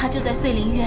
他就在遂林苑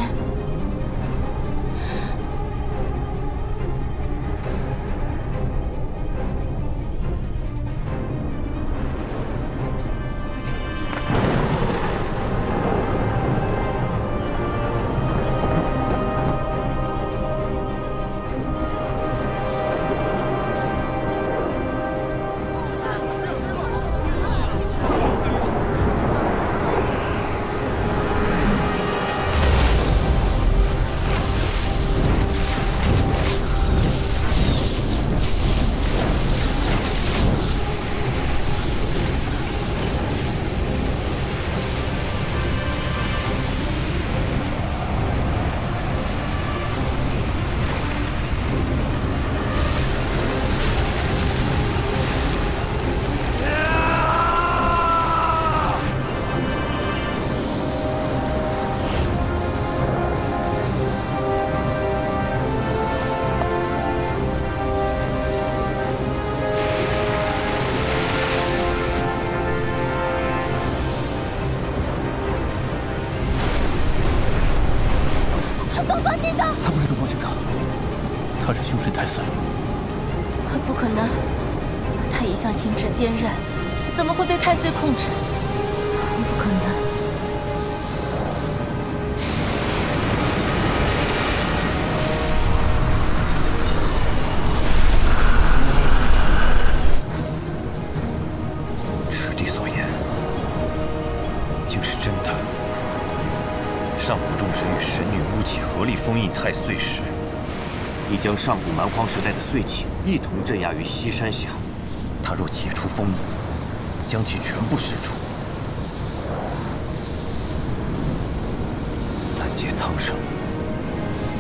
灵院。不可能，他一向心智坚韧，怎么会被太岁控制？不可能！师弟所言竟是真的。上古众神与神女巫起合力封印太岁时。已将上古蛮荒时代的碎气一同镇压于西山下。他若解除封印，将其全部释出，三界苍生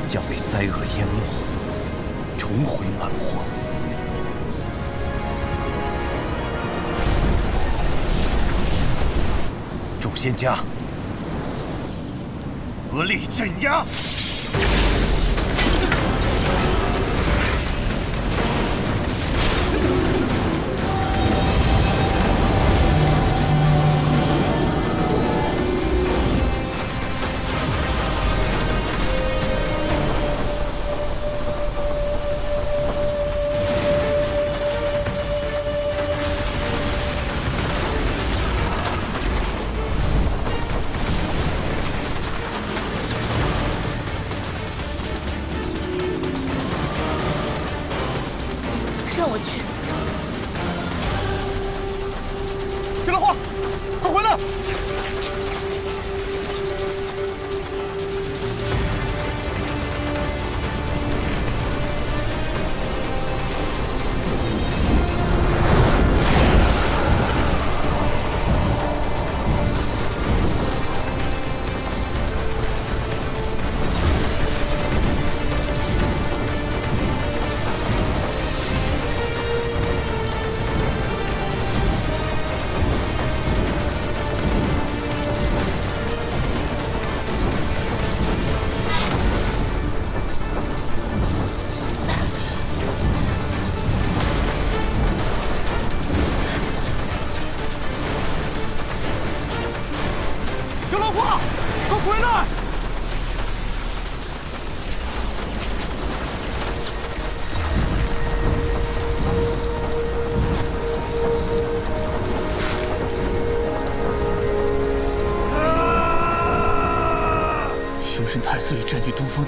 将被灾厄淹没，重回蛮荒。众仙家，合力镇压！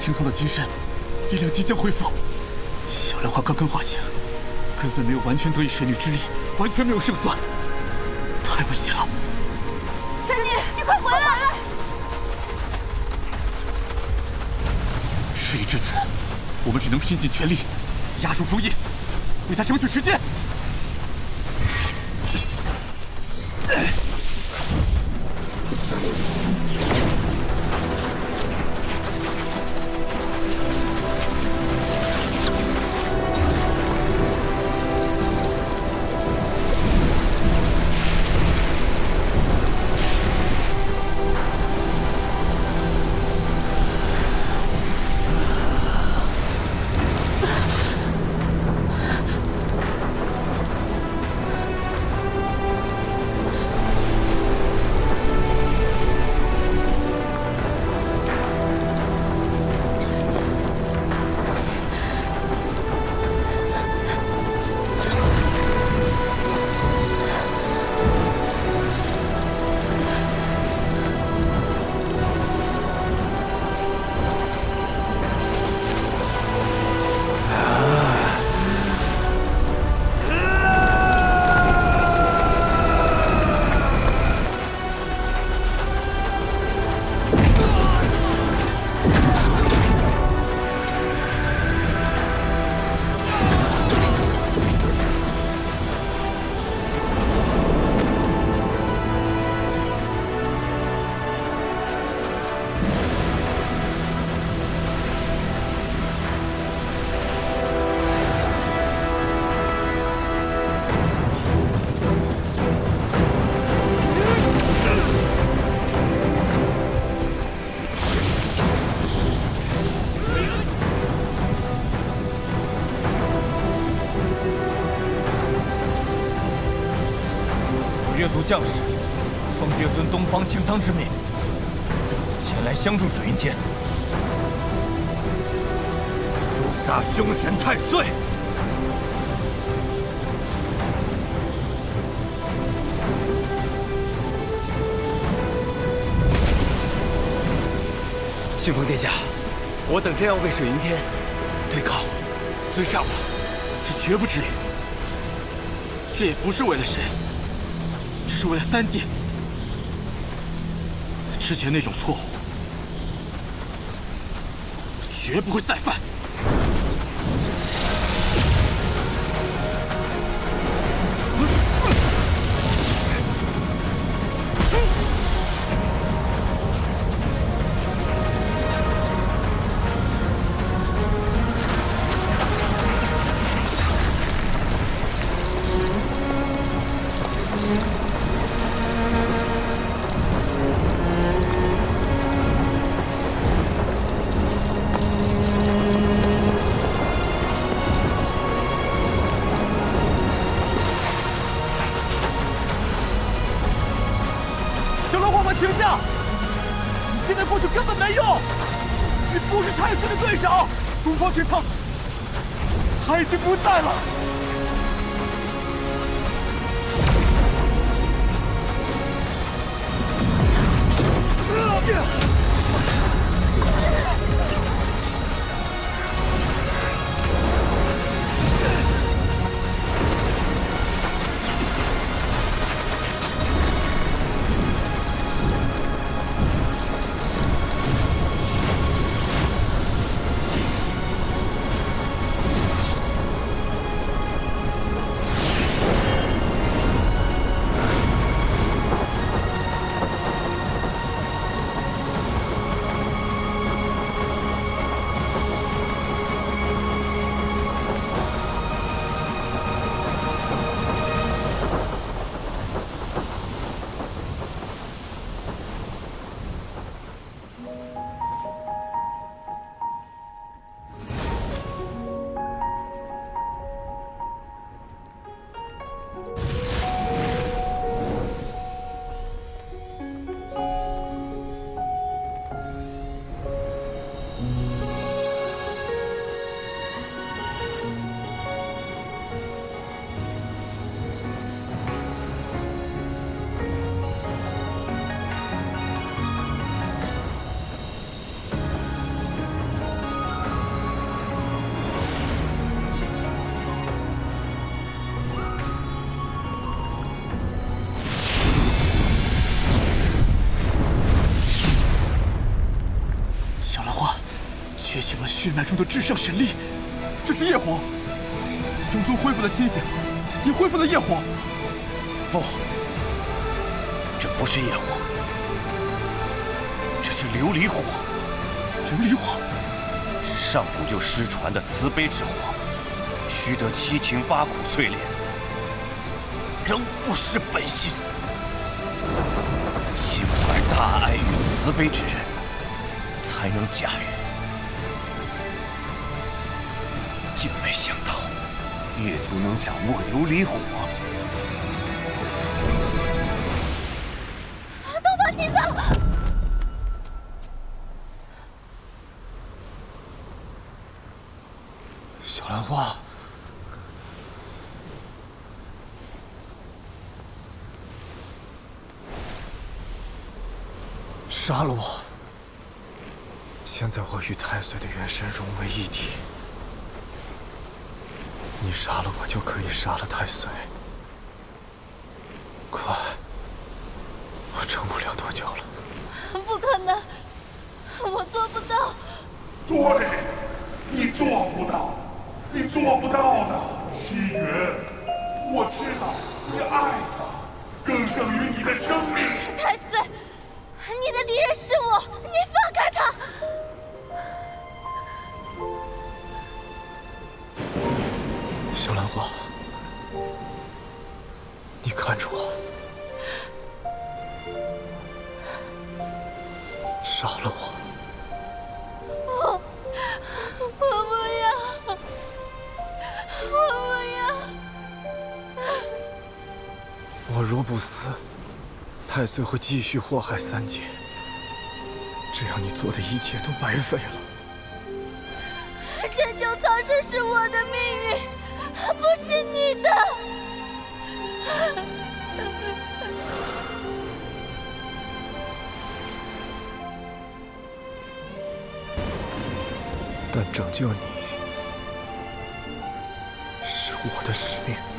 青苍的金身，力量即将恢复。小兰花刚刚化形，根本没有完全得以神女之力，完全没有胜算，太危险了。神女，你快回来！事已至此，我们只能拼尽全力压住封印，为他争取时间。将士，奉绝尊东方青苍之命，前来相助水云天，诛杀凶神太岁。信奉殿下，我等真要为水云天对抗尊上吗？这绝不至于。这也不是为了谁，是为了三界。之前那种错误，绝不会再犯。小醒了血脉中的至上神力，这是业火。熊尊恢复了清醒，也恢复了业火。不，这不是业火，这是琉璃火，琉璃火，上古就失传的慈悲之火，须得七情八苦淬炼，仍不失本心。心怀大爱与慈悲之人，才能驾驭。想到，月族能掌握琉璃火。东方青苍，小兰花，杀了我！现在我与太岁的元神融为一体，你杀了我就可以杀了太岁。快，我撑不了多久了。不可能，我做不到。对，你做不到，你做不到的，七云。我知道你爱他，更胜于你的最后继续祸害三界这样你做的一切都白费了拯救苍生是我的命运不是你的。但拯救你是我的使命。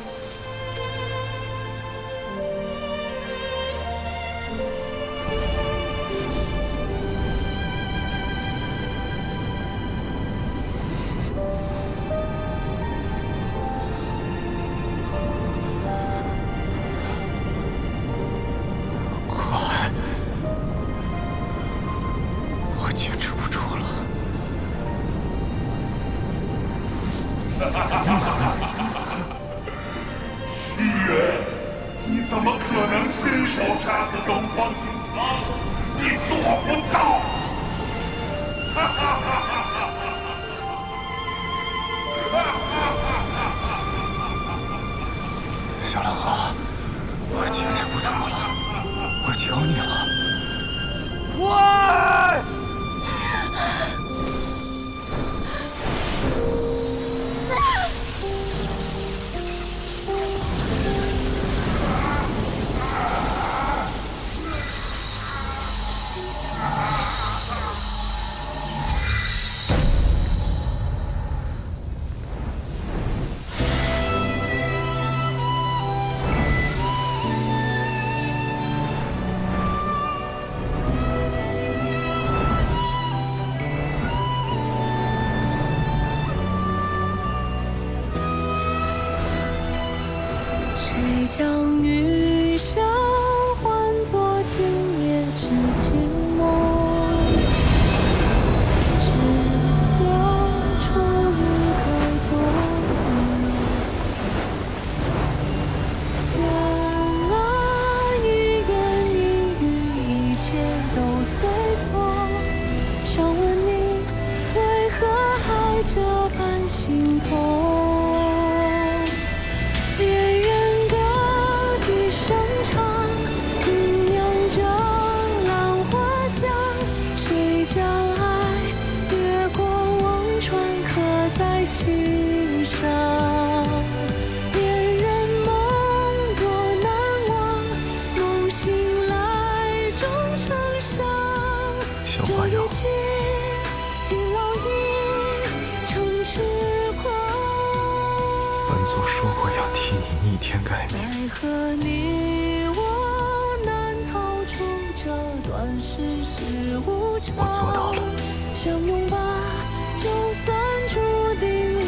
求你了。将雨世事无常。我做到了。想拥吧，就算注定。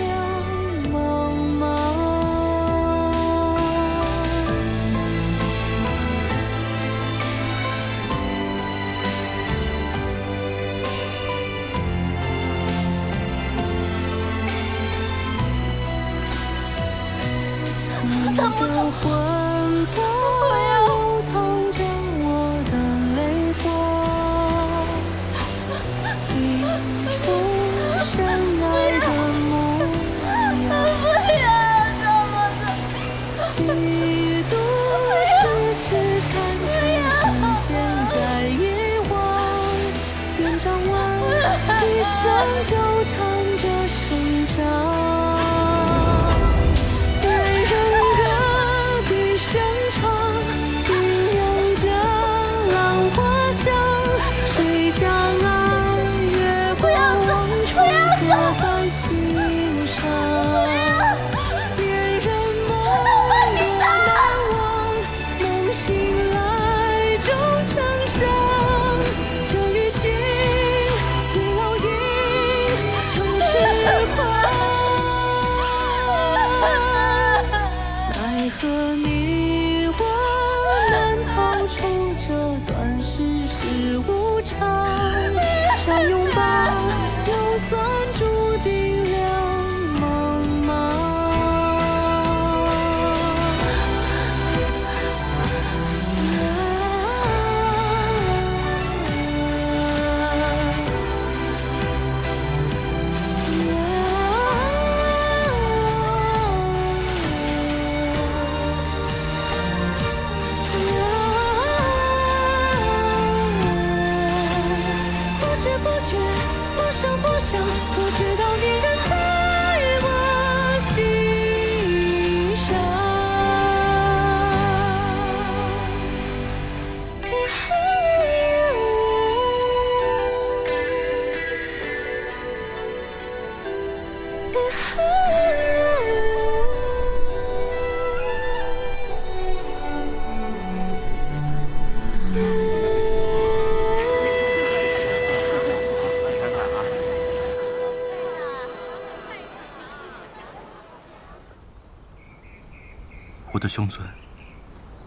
的兄尊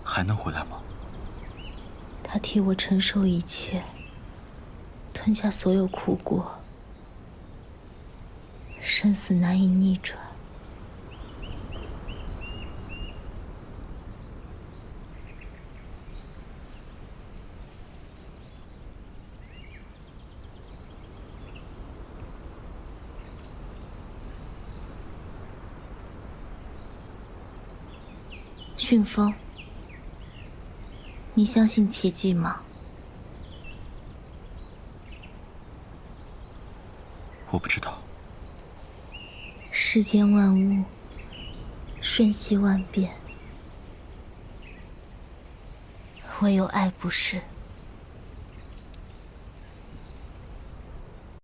还能回来吗？他替我承受一切，吞下所有苦果，生死难以逆转。旋风，你相信奇迹吗？我不知道。世间万物瞬息万变，唯有爱不是。